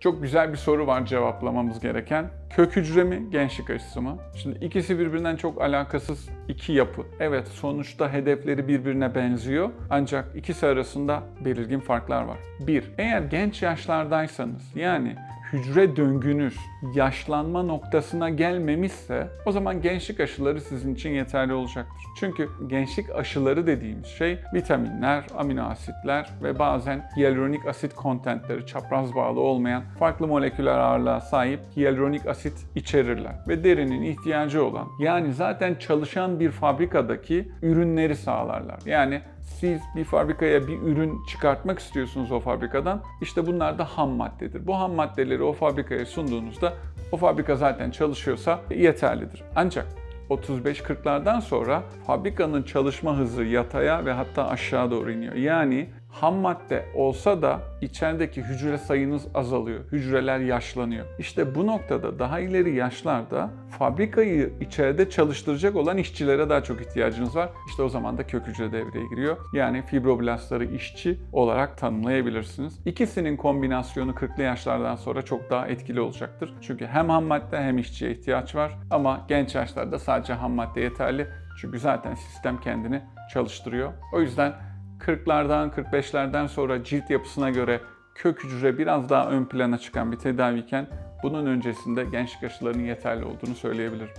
Çok güzel bir soru var cevaplamamız gereken. Kök hücre mi, gençlik aşısı mı? Şimdi ikisi birbirinden çok alakasız iki yapı. Evet sonuçta hedefleri birbirine benziyor ancak ikisi arasında belirgin farklar var. Bir, eğer genç yaşlardaysanız yani hücre döngünüz yaşlanma noktasına gelmemişse o zaman gençlik aşıları sizin için yeterli olacaktır. Çünkü gençlik aşıları dediğimiz şey vitaminler, amino asitler ve bazen hyaluronik asit kontentleri çapraz bağlı olmayan farklı moleküler ağırlığa sahip hyaluronik asit içerirler ve derinin ihtiyacı olan yani zaten çalışan bir fabrikadaki ürünleri sağlarlar. Yani siz bir fabrikaya bir ürün çıkartmak istiyorsunuz o fabrikadan. İşte bunlar da ham maddedir. Bu ham maddeleri o fabrikaya sunduğunuzda o fabrika zaten çalışıyorsa yeterlidir. Ancak 35-40'lardan sonra fabrikanın çalışma hızı yataya ve hatta aşağı doğru iniyor. Yani ham madde olsa da içerideki hücre sayınız azalıyor. Hücreler yaşlanıyor. İşte bu noktada daha ileri yaşlarda fabrikayı içeride çalıştıracak olan işçilere daha çok ihtiyacınız var. İşte o zaman da kök hücre devreye giriyor. Yani fibroblastları işçi olarak tanımlayabilirsiniz. İkisinin kombinasyonu 40'lı yaşlardan sonra çok daha etkili olacaktır. Çünkü hem ham madde hem işçiye ihtiyaç var. Ama genç yaşlarda sadece ham madde yeterli. Çünkü zaten sistem kendini çalıştırıyor. O yüzden 40'lardan 45'lerden sonra cilt yapısına göre kök hücre biraz daha ön plana çıkan bir tedaviyken bunun öncesinde gençlik aşılarının yeterli olduğunu söyleyebilirim.